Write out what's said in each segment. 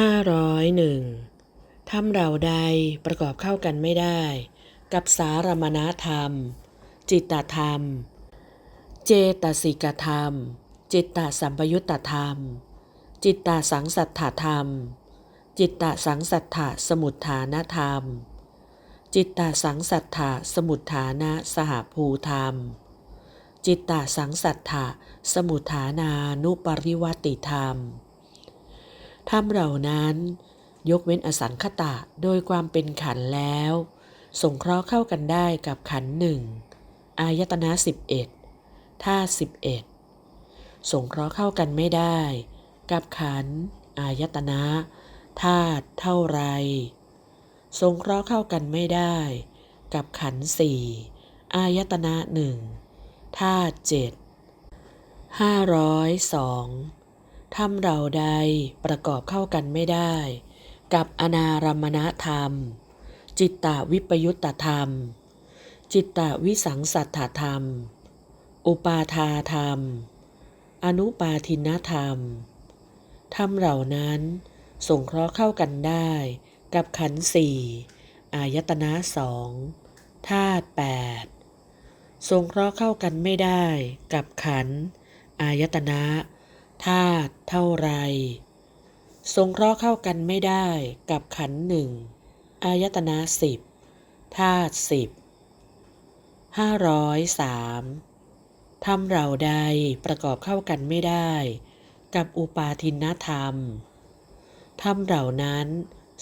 ห้าร้อยหนึ่งทำเราใดประกอบเข้ากันไม่ได้ กับสารมณธรรม จิตตธรรม เจตสิกธรรม จิตตสัมปยุตตธรรม จิตตสังสัทธธรรม จิตตสังสัทธสมุทฐานธรรม จิตตสังสัทธสมุทฐานะสหภูธรรม จิตตสังสัทธสมุทฐานานุปริวัติธรรม ธรรมเหล่านั้น ยกเว้นอสังคตะโดยความเป็นขันแล้ว สงเคราะห์เข้ากันได้กับขันหนึ่งอายตนะสิบเอ็ดธาตุสิบเอ็ดสงเคราะห์เข้ากันไม่ได้ กับขันอายตนะธาตุเท่าไร สงเคราะห์เข้ากันไม่ได้ กับขันสี่อายตนะหนึ่งธาตุเจ็ดห้าร้อยสอง ทำเราใดประกอบเข้ากันไม่ได้ กับอนารมณธรรม จิตตวิปยุตตธรรม จิตตวิสังสัทธธรรม อุปาทาธรรม อนุปาทินธรรม ธรรมเหล่านั้นสงเคราะห์เข้ากันได้ กับขันธ์สี่อายตนะสองธาตุแปดสงเคราะห์เข้ากันไม่ได้ กับขันธ์อายตนะ ธาตุเท่าไรสงเคราะห์เข้ากันไม่ได้กับขันหนึ่งอายตนะสิบธาตุสิบห้าร้อยสามทำเราใดประกอบเข้ากันไม่ได้ กับอุปาทินธรรมทำเหล่านั้น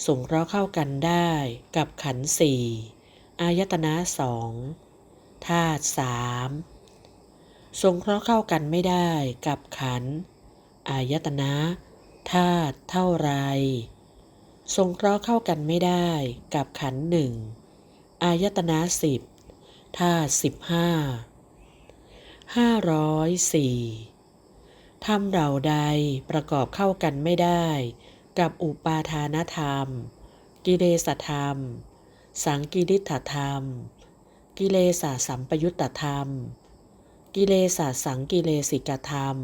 สงเคราะห์เข้ากันได้กับขันสี่อายตนะสองธาตุสามสงเคราะห์เข้ากันไม่ได้กับขันธ์ อายตนะธาตุเท่าไรสงเคราะห์เข้ากันไม่ได้กับขันหนึ่งอายตนะสิบธาตุสิบห้าห้าร้อยสี่ทำเราใดประกอบเข้ากันไม่ได้ กับอุปาทานธรรม กิเลสธรรม สังกิริธธรรม กิเลสสัมปยุตตธรรม กิเลสสังกิเลสิกธรรม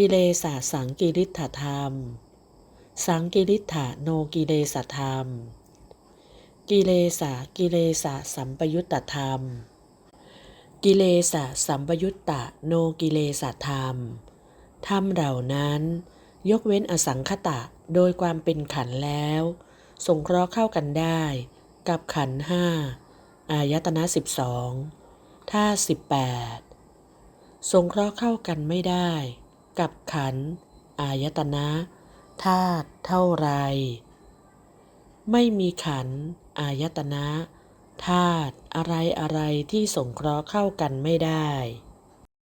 กิเลสสังกิริธธรรม สังกิริธาโนกิเลสธรรม กิเลสกิเลสสัมปยุตตธรรม กิเลสสัมปยุตตะโนกิเลสธรรม ธรรมเหล่านั้น ยกเว้นอสังคตะโดยความเป็นขันแล้ว สงเคราะห์เข้ากันได้ กับขันห้าอายตนะสิบสองธาสิบแปดสงเคราะห์เข้ากันไม่ได้ กับขัน อายตนะธาตุเท่าไร ไม่มีขัน อายตนะธาตุอะไรอะไรที่สงเคราะห์เข้ากันไม่ได้